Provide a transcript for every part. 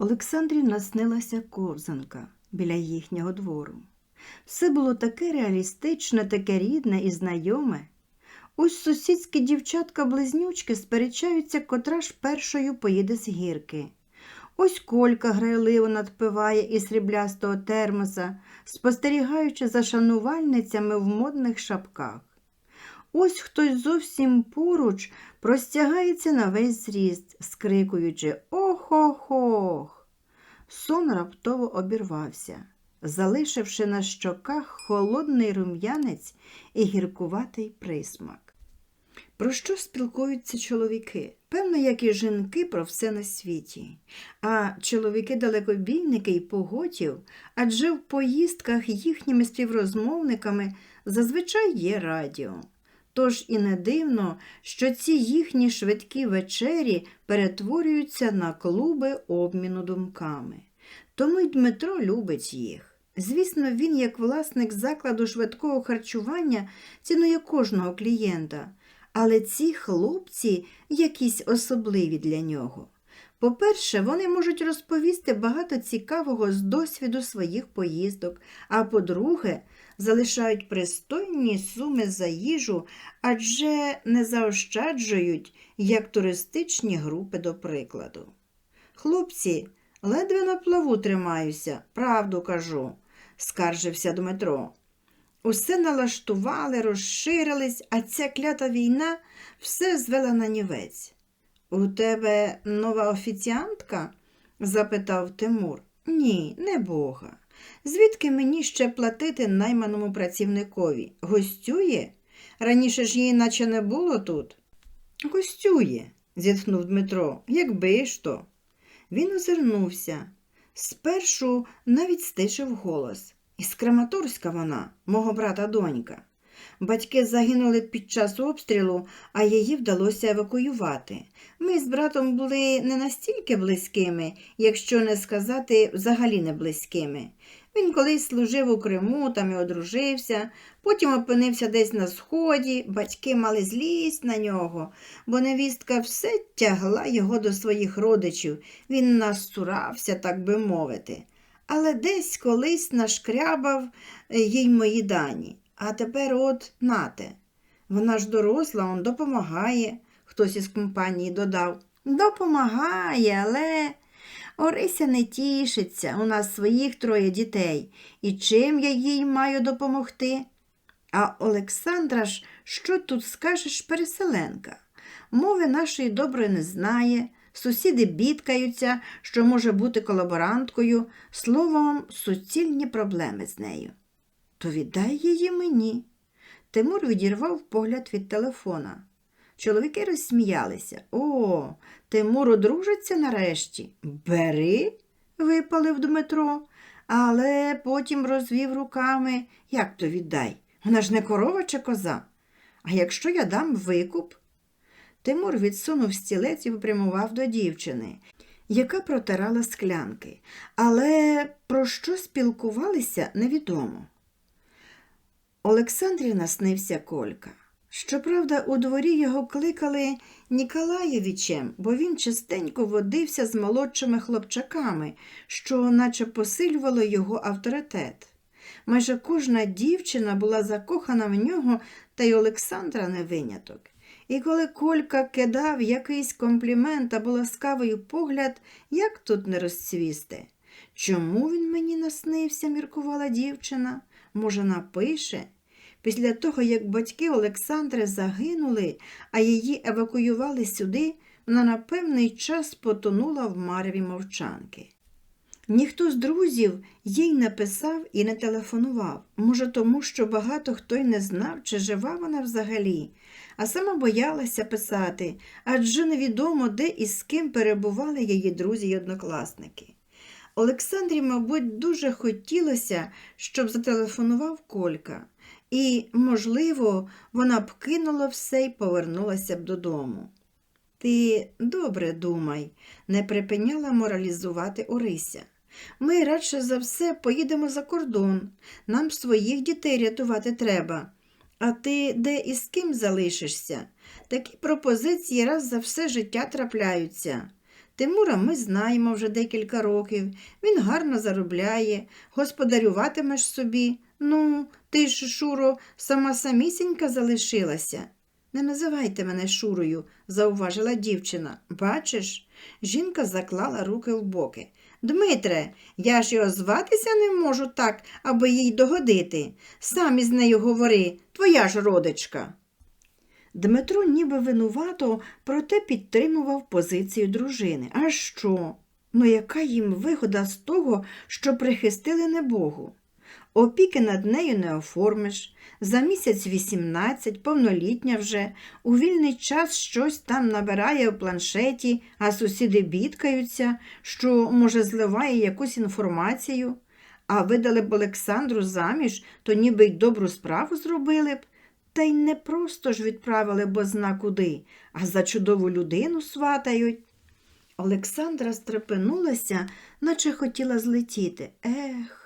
Олександрі наснилася ковзанка біля їхнього двору. Все було таке реалістичне, таке рідне і знайоме. Ось сусідські дівчатка-близнючки сперечаються, котра ж першою поїде з гірки. Ось Колька грайливо надпиває із сріблястого термоса, спостерігаючи за шанувальницями в модних шапках. Ось хтось зовсім поруч простягається на весь зріст, скрикуючи Ох-ох-ох. Сон раптово обірвався, залишивши на щоках холодний рум'янець і гіркуватий присмак. Про що спілкуються чоловіки? Певно, як і жінки про все на світі. А чоловіки далекобійники й поготів, адже в поїздках їхніми співрозмовниками зазвичай є радіо. Тож і не дивно, що ці їхні швидкі вечері перетворюються на клуби обміну думками. Тому й Дмитро любить їх. Звісно, він, як власник закладу швидкого харчування, цінує кожного клієнта, але ці хлопці якісь особливі для нього. По-перше, вони можуть розповісти багато цікавого з досвіду своїх поїздок, а по-друге, залишають пристойні суми за їжу, адже не заощаджують, як туристичні групи, до прикладу. Хлопці, ледве на плаву тримаюся, правду кажу, скаржився Дмитро. Усе налаштували, розширились, а ця клята війна все звела на нівець. У тебе нова офіціантка? запитав Тимур. Ні, не Бога. Звідки мені ще платити найманому працівникові? Гостює? Раніше ж її наче не було тут. Гостює, зітхнув Дмитро, якби ж то. Він озирнувся. Спершу навіть стишив голос. Із Краматорська вона, мого брата донька. Батьки загинули під час обстрілу, а її вдалося евакуювати. Ми з братом були не настільки близькими, якщо не сказати взагалі не близькими. Він колись служив у Криму, там і одружився, потім опинився десь на сході, батьки мали злість на нього, бо невістка все тягла його до своїх родичів, він насурався, так би мовити. Але десь колись нашкрябав е, їй мої дані. А тепер от нате. Вона ж доросла, он допомагає, хтось із компанії додав. Допомагає, але Орися не тішиться, у нас своїх троє дітей. І чим я їй маю допомогти? А Олександра ж, що тут скажеш, переселенка? Мови нашої добре не знає, сусіди бідкаються, що може бути колаборанткою, словом, суцільні проблеми з нею. То віддай її мені. Тимур відірвав погляд від телефона. Чоловіки розсміялися. О, Тимур одружиться нарешті. Бери, випалив Дмитро, але потім розвів руками. Як то віддай? Вона ж не корова чи коза. А якщо я дам викуп? Тимур відсунув стілець і попрямував до дівчини, яка протирала склянки. Але про що спілкувалися, невідомо. Олександрі наснився Колька. Щоправда, у дворі його кликали Ніколаєвичем, бо він частенько водився з молодшими хлопчаками, що наче посилювало його авторитет. Майже кожна дівчина була закохана в нього, та й Олександра не виняток. І коли Колька кидав якийсь комплімент або ласкавий погляд, як тут не розцвісти? Чому він мені наснився, міркувала дівчина. Може, напише? Після того, як батьки Олександри загинули, а її евакуювали сюди, вона на певний час потонула в мареві мовчанки. Ніхто з друзів їй не писав і не телефонував, може, тому що багато хто й не знав, чи жива вона взагалі, а сама боялася писати, адже невідомо, де і з ким перебували її друзі й однокласники. Олександрі, мабуть, дуже хотілося, щоб зателефонував Колька, і, можливо, вона б кинула все і повернулася б додому. Ти добре думай, не припиняла моралізувати Орися. Ми радше за все поїдемо за кордон. Нам своїх дітей рятувати треба. А ти де і з ким залишишся? Такі пропозиції раз за все життя трапляються. Тимура ми знаємо вже декілька років. Він гарно заробляє, господарюватимеш собі. Ну, ти ж, Шуро, сама самісінька залишилася. Не називайте мене Шурою, зауважила дівчина. Бачиш, жінка заклала руки в боки. Дмитре, я ж його зватися не можу так, аби їй догодити. Сам із нею говори, твоя ж родичка. Дмитро ніби винувато, проте підтримував позицію дружини. А що? Ну, яка їм вигода з того, що прихистили небогу? Опіки над нею не оформиш. За місяць 18, повнолітня вже, у вільний час щось там набирає в планшеті, а сусіди бідкаються, що, може, зливає якусь інформацію. А видали б Олександру заміж, то ніби й добру справу зробили б. Та й не просто ж відправили бо зна куди, а за чудову людину сватають. Олександра стрепенулася, наче хотіла злетіти. Ех,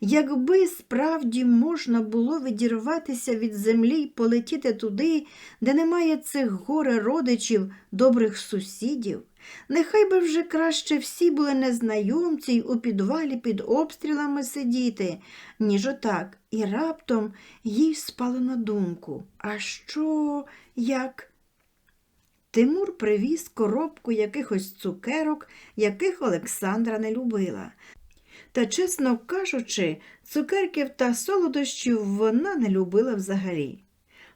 якби справді можна було відірватися від землі й полетіти туди, де немає цих горе родичів, добрих сусідів. Нехай би вже краще всі були незнайомці й у підвалі під обстрілами сидіти, ніж отак, і раптом їй спало на думку. А що, як? Тимур привіз коробку якихось цукерок, яких Олександра не любила. Та, чесно кажучи, цукерків та солодощів вона не любила взагалі.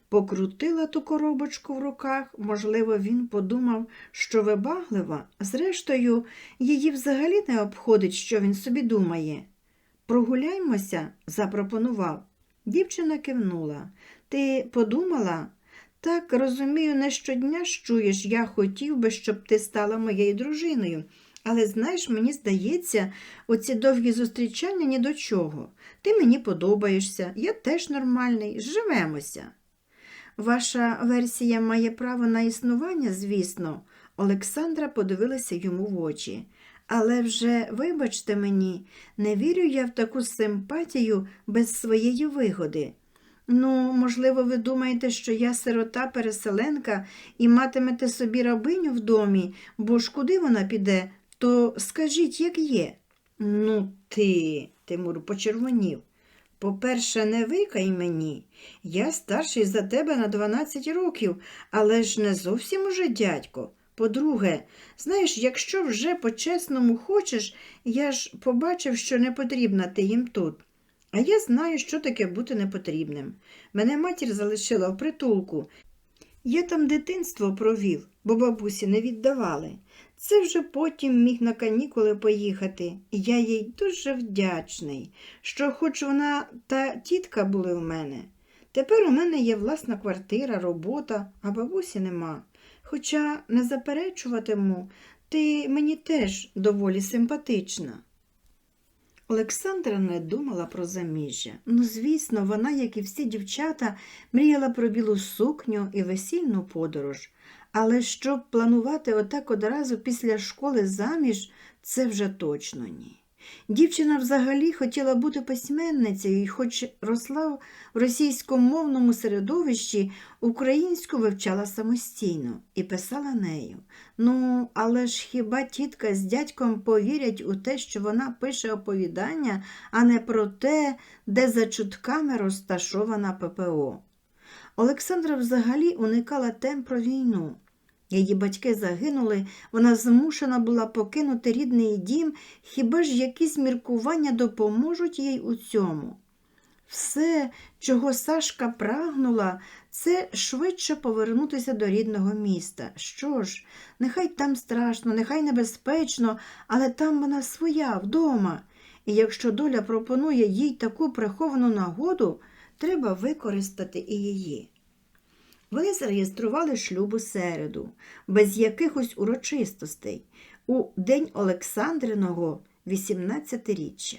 Покрутила ту коробочку в руках, можливо, він подумав, що вибаглива, зрештою, її взагалі не обходить, що він собі думає. Прогуляймося, запропонував. Дівчина кивнула. Ти подумала? Так, розумію, не щодня ж чуєш, я хотів би, щоб ти стала моєю дружиною. Але знаєш, мені здається, оці довгі зустрічання ні до чого. Ти мені подобаєшся, я теж нормальний, живемося. Ваша версія має право на існування, звісно, Олександра подивилася йому в очі. Але вже, вибачте мені, не вірю я в таку симпатію без своєї вигоди. Ну, можливо, ви думаєте, що я сирота переселенка і матимете собі рабиню в домі, бо ж куди вона піде, то скажіть, як є. Ну, ти, Тимур почервонів. По-перше, не викай мені. Я старший за тебе на 12 років, але ж не зовсім уже дядько. По-друге, знаєш, якщо вже по-чесному хочеш, я ж побачив, що не потрібна ти їм тут. А я знаю, що таке бути непотрібним. Мене матір залишила в притулку. Я там дитинство провів, бо бабусі не віддавали. Це вже потім міг на канікули поїхати, і я їй дуже вдячний, що хоч вона та тітка були в мене. Тепер у мене є власна квартира, робота, а бабусі нема. Хоча не заперечуватиму, ти мені теж доволі симпатична. Олександра не думала про заміжжя. Ну, звісно, вона, як і всі дівчата, мріяла про білу сукню і весільну подорож. Але щоб планувати отак одразу після школи заміж, це вже точно ні. Дівчина взагалі хотіла бути письменницею і, хоч росла в російськомовному середовищі, українську вивчала самостійно і писала нею. Ну, але ж хіба тітка з дядьком повірять у те, що вона пише оповідання, а не про те, де за чутками розташована ППО. Олександра взагалі уникала тем про війну. Її батьки загинули, вона змушена була покинути рідний дім, хіба ж якісь міркування допоможуть їй у цьому. Все, чого Сашка прагнула, це швидше повернутися до рідного міста. Що ж, нехай там страшно, нехай небезпечно, але там вона своя, вдома. І якщо доля пропонує їй таку приховану нагоду, треба використати і її. Вони зареєстрували шлюб у середу, без якихось урочистостей, у день Олександриного 18-річчя.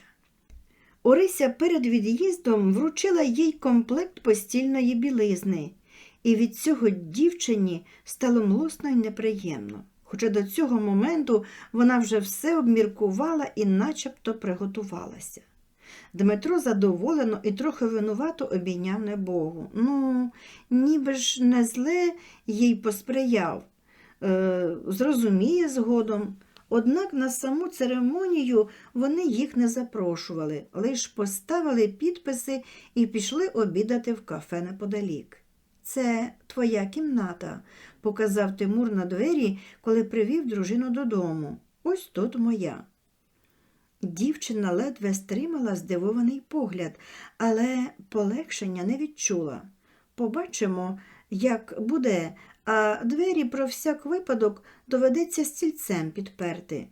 Орися перед від'їздом вручила їй комплект постільної білизни, і від цього дівчині стало млосно й неприємно. Хоча до цього моменту вона вже все обміркувала і начебто приготувалася. Дмитро задоволено і трохи винувато обійняв небогу. Ну, ніби ж не зле їй посприяв, е, зрозуміє згодом. Однак на саму церемонію вони їх не запрошували, лиш поставили підписи і пішли обідати в кафе неподалік. Це твоя кімната, показав Тимур на двері, коли привів дружину додому. Ось тут моя. Дівчина ледве стримала здивований погляд, але полегшення не відчула. Побачимо, як буде, а двері про всяк випадок доведеться стільцем підперти.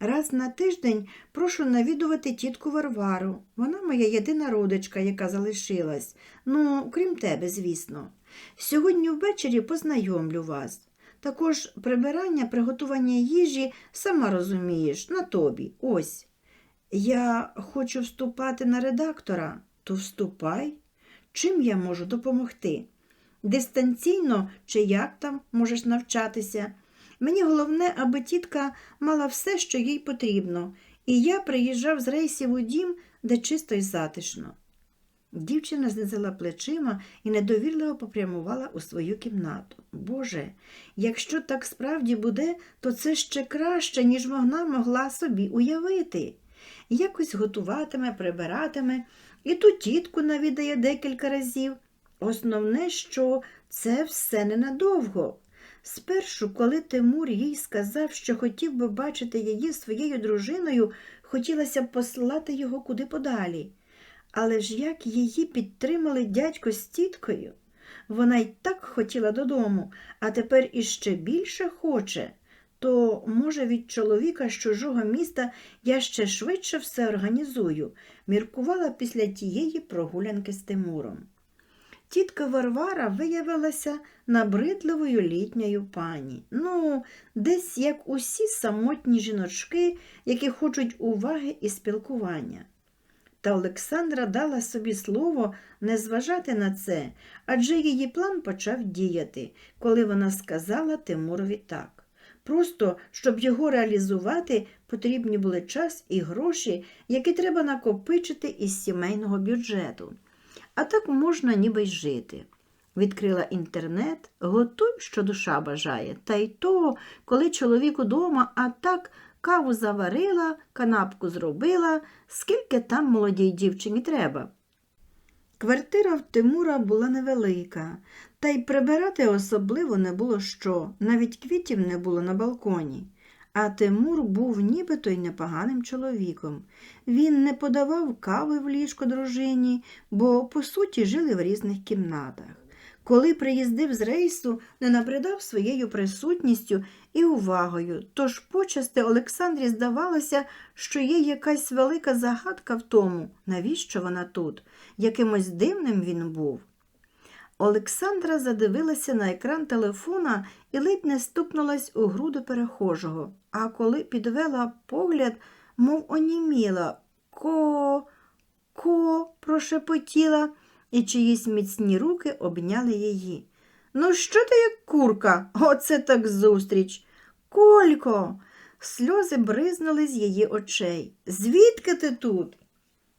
Раз на тиждень прошу навідувати тітку Варвару. Вона моя єдина родичка, яка залишилась. Ну, крім тебе, звісно. Сьогодні ввечері познайомлю вас. Також прибирання, приготування їжі, сама розумієш, на тобі. Ось. Я хочу вступати на редактора, то вступай. Чим я можу допомогти? Дистанційно чи як там можеш навчатися? Мені головне, аби тітка мала все, що їй потрібно, і я приїжджав з рейсів у дім, де чисто й затишно. Дівчина знизила плечима і недовірливо попрямувала у свою кімнату. Боже, якщо так справді буде, то це ще краще, ніж вона могла собі уявити. Якось готуватиме, прибиратиме, і ту тітку навідає декілька разів. Основне, що це все ненадовго. Спершу, коли Тимур їй сказав, що хотів би бачити її своєю дружиною, хотілося б послати його куди подалі. Але ж як її підтримали дядько з тіткою? Вона й так хотіла додому, а тепер іще більше хоче. То, може, від чоловіка з чужого міста я ще швидше все організую, міркувала після тієї прогулянки з Тимуром. Тітка Варвара виявилася набридливою літньою пані. Ну, десь як усі самотні жіночки, які хочуть уваги і спілкування. Та Олександра дала собі слово не зважати на це, адже її план почав діяти, коли вона сказала Тимурові так. Просто, щоб його реалізувати, потрібні були час і гроші, які треба накопичити із сімейного бюджету. А так можна ніби й жити. Відкрила інтернет, готуй, що душа бажає, та й то, коли чоловік удома, а так каву заварила, канапку зробила, скільки там молодій дівчині треба. Квартира в Тимура була невелика, та й прибирати особливо не було що, навіть квітів не було на балконі. А Тимур був нібито й непоганим чоловіком. Він не подавав кави в ліжко дружині, бо, по суті, жили в різних кімнатах. Коли приїздив з рейсу, не набридав своєю присутністю і увагою, тож почасти Олександрі здавалося, що є якась велика загадка в тому, навіщо вона тут, якимось дивним він був. Олександра задивилася на екран телефона і ледь не стукнулась у груди перехожого, а коли підвела погляд, мов оніміла, ко, ко, прошепотіла, і чиїсь міцні руки обняли її. Ну, що ти як курка? Оце так зустріч. Колько. Сльози бризнули з її очей. Звідки ти тут?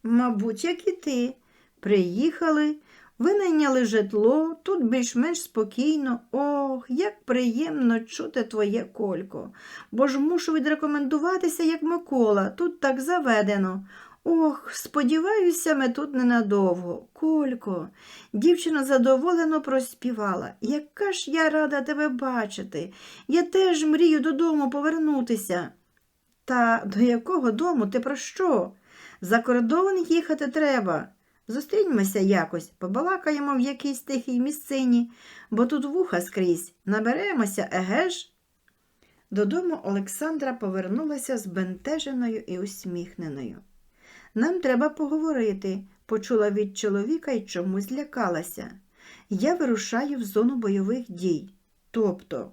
Мабуть, як і ти. Приїхали. Винайняли житло, тут більш-менш спокійно. Ох, як приємно чути твоє колько. Бо ж мушу відрекомендуватися, як Микола, тут так заведено. Ох, сподіваюся, ми тут ненадовго. Колько. Дівчина задоволено проспівала. Яка ж я рада тебе бачити. Я теж мрію додому повернутися. Та до якого дому ти про що? За кордон їхати треба. Зустріньмося якось, побалакаємо в якійсь тихій місцині, бо тут вуха скрізь. Наберемося, еге ж? Додому Олександра повернулася збентеженою і усміхненою. Нам треба поговорити, почула від чоловіка і чомусь злякалася. я вирушаю в зону бойових дій. Тобто,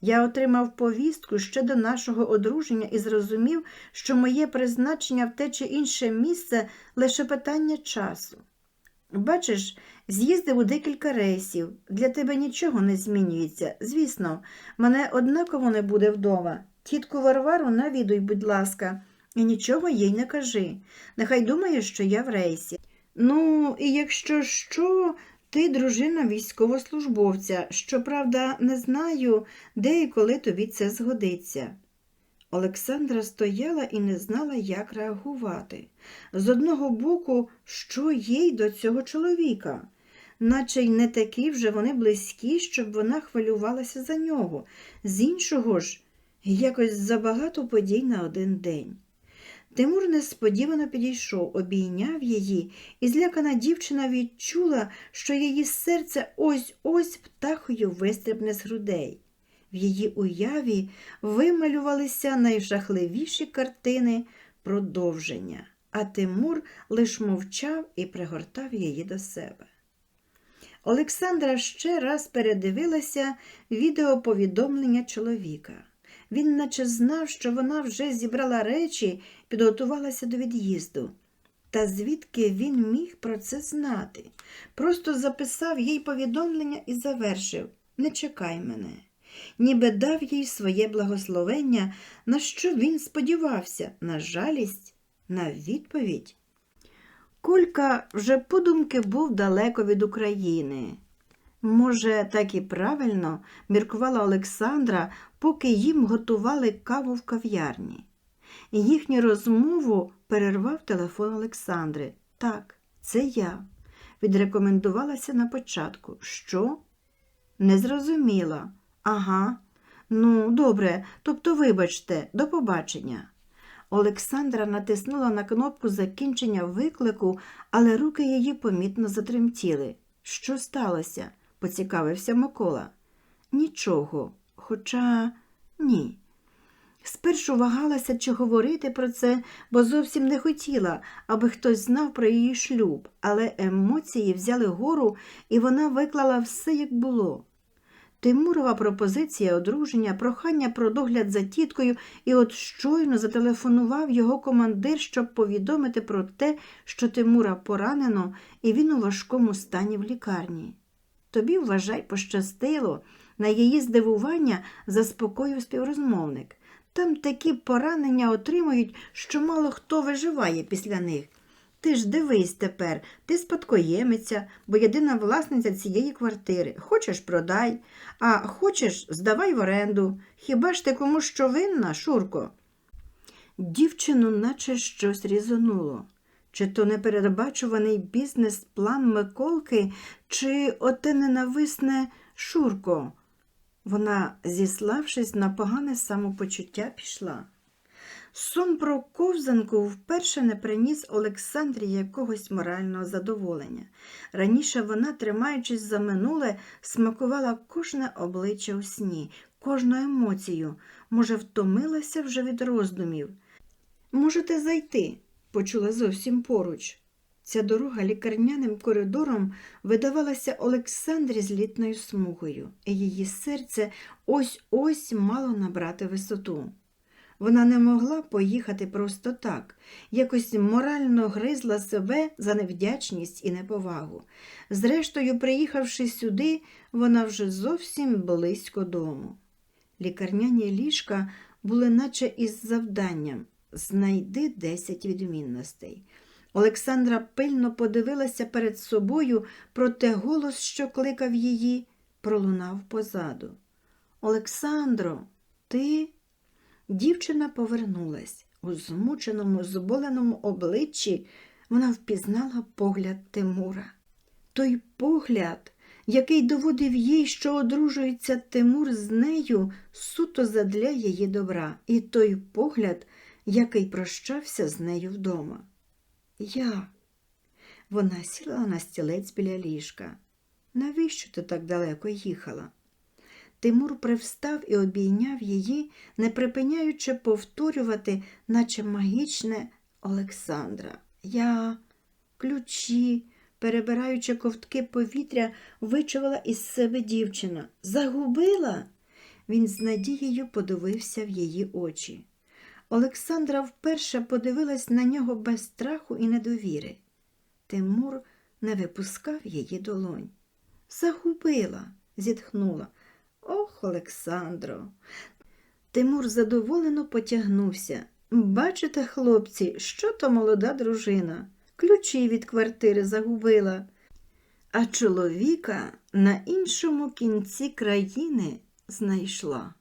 я отримав повістку ще до нашого одруження і зрозумів, що моє призначення в те чи інше місце лише питання часу. Бачиш, з'їздив у декілька рейсів. Для тебе нічого не змінюється. Звісно, мене однаково не буде вдома. Тітку Варвару навідуй, будь ласка, і нічого їй не кажи. Нехай думає, що я в рейсі. Ну, і якщо що, ти дружина військовослужбовця. Щоправда, не знаю, де і коли тобі це згодиться. Олександра стояла і не знала, як реагувати. З одного боку, що їй до цього чоловіка, наче й не такі вже вони близькі, щоб вона хвилювалася за нього. З іншого ж, якось забагато подій на один день. Тимур несподівано підійшов, обійняв її, і злякана дівчина відчула, що її серце ось-ось птахою вистрибне з грудей. В її уяві вималювалися найжахливіші картини продовження, а Тимур лиш мовчав і пригортав її до себе. Олександра ще раз передивилася відеоповідомлення чоловіка. Він наче знав, що вона вже зібрала речі, підготувалася до від'їзду. Та звідки він міг про це знати? Просто записав їй повідомлення і завершив Не чекай мене. Ніби дав їй своє благословення, на що він сподівався, на жалість, на відповідь. Колька вже подумки був далеко від України. Може, так і правильно, міркувала Олександра, поки їм готували каву в кав'ярні. Їхню розмову перервав телефон Олександри. Так, це я. Відрекомендувалася на початку. Що? Не зрозуміла. Ага. Ну, добре, тобто, вибачте, до побачення. Олександра натиснула на кнопку закінчення виклику, але руки її помітно затремтіли. Що сталося? поцікавився Микола. Нічого, хоча ні. Спершу вагалася, чи говорити про це, бо зовсім не хотіла, аби хтось знав про її шлюб, але емоції взяли гору, і вона виклала все, як було. Тимурова пропозиція одруження, прохання про догляд за тіткою, і от щойно зателефонував його командир, щоб повідомити про те, що Тимура поранено, і він у важкому стані в лікарні. Тобі, вважай, пощастило, на її здивування заспокоїв співрозмовник. Там такі поранення отримують, що мало хто виживає після них. Ти ж дивись тепер, ти спадкоємиця, бо єдина власниця цієї квартири. Хочеш продай, а хочеш здавай в оренду. Хіба ж ти кому що винна, Шурко? Дівчину наче щось різонуло. Чи то непередбачуваний бізнес-план Миколки, чи оте ненависне Шурко. Вона, зіславшись на погане самопочуття, пішла. Сон про ковзанку вперше не приніс Олександрі якогось морального задоволення. Раніше вона, тримаючись за минуле, смакувала кожне обличчя у сні, кожну емоцію, може, втомилася вже від роздумів. Можете зайти, почула зовсім поруч. Ця дорога лікарняним коридором видавалася Олександрі злітною смугою, і її серце ось ось мало набрати висоту. Вона не могла поїхати просто так, якось морально гризла себе за невдячність і неповагу. Зрештою, приїхавши сюди, вона вже зовсім близько дому. Лікарняні ліжка були наче із завданням знайди десять відмінностей. Олександра пильно подивилася перед собою, проте голос, що кликав її, пролунав позаду. Олександро, ти. Дівчина повернулась. У змученому, зболеному обличчі вона впізнала погляд Тимура. Той погляд, який доводив їй, що одружується Тимур з нею, суто задля її добра, і той погляд, який прощався з нею вдома. Я. Вона сіла на стілець біля ліжка. Навіщо ти так далеко їхала? Тимур привстав і обійняв її, не припиняючи повторювати, наче магічне Олександра. Я ключі, перебираючи ковтки повітря, вичувала із себе дівчина. Загубила? Він з надією подивився в її очі. Олександра вперше подивилась на нього без страху і недовіри. Тимур не випускав її долонь. Загубила, зітхнула. Ох, Олександро. Тимур задоволено потягнувся. Бачите, хлопці, що то молода дружина. Ключі від квартири загубила. А чоловіка на іншому кінці країни знайшла.